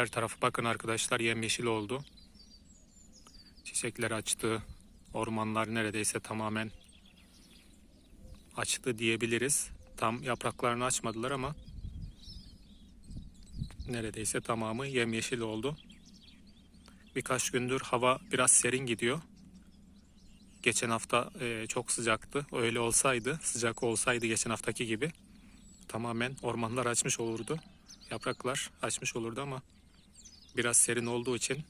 Her tarafı bakın arkadaşlar yemyeşil oldu. Çiçekler açtı. Ormanlar neredeyse tamamen açtı diyebiliriz. Tam yapraklarını açmadılar ama neredeyse tamamı yemyeşil oldu. Birkaç gündür hava biraz serin gidiyor. Geçen hafta e, çok sıcaktı. Öyle olsaydı, sıcak olsaydı geçen haftaki gibi tamamen ormanlar açmış olurdu. Yapraklar açmış olurdu ama biraz serin olduğu için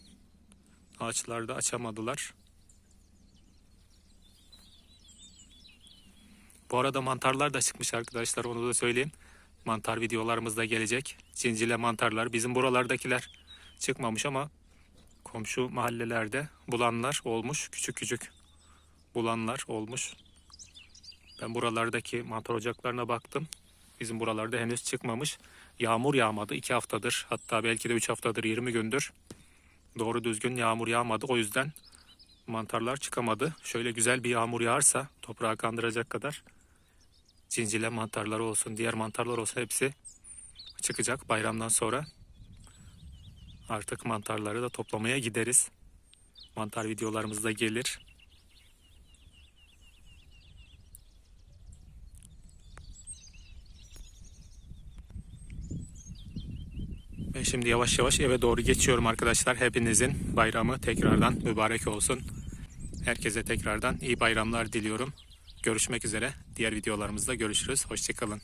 ağaçlar da açamadılar. Bu arada mantarlar da çıkmış arkadaşlar onu da söyleyeyim. Mantar videolarımız da gelecek. Cincile mantarlar. Bizim buralardakiler çıkmamış ama komşu mahallelerde bulanlar olmuş. Küçük küçük bulanlar olmuş. Ben buralardaki mantar ocaklarına baktım. Bizim buralarda henüz çıkmamış. Yağmur yağmadı. 2 haftadır hatta belki de 3 haftadır 20 gündür. Doğru düzgün yağmur yağmadı. O yüzden mantarlar çıkamadı. Şöyle güzel bir yağmur yağarsa toprağı kandıracak kadar cincile mantarları olsun, diğer mantarlar olsun hepsi çıkacak bayramdan sonra. Artık mantarları da toplamaya gideriz. Mantar videolarımız da gelir. Ben şimdi yavaş yavaş eve doğru geçiyorum arkadaşlar. Hepinizin bayramı tekrardan mübarek olsun. Herkese tekrardan iyi bayramlar diliyorum. Görüşmek üzere. Diğer videolarımızda görüşürüz. Hoşçakalın.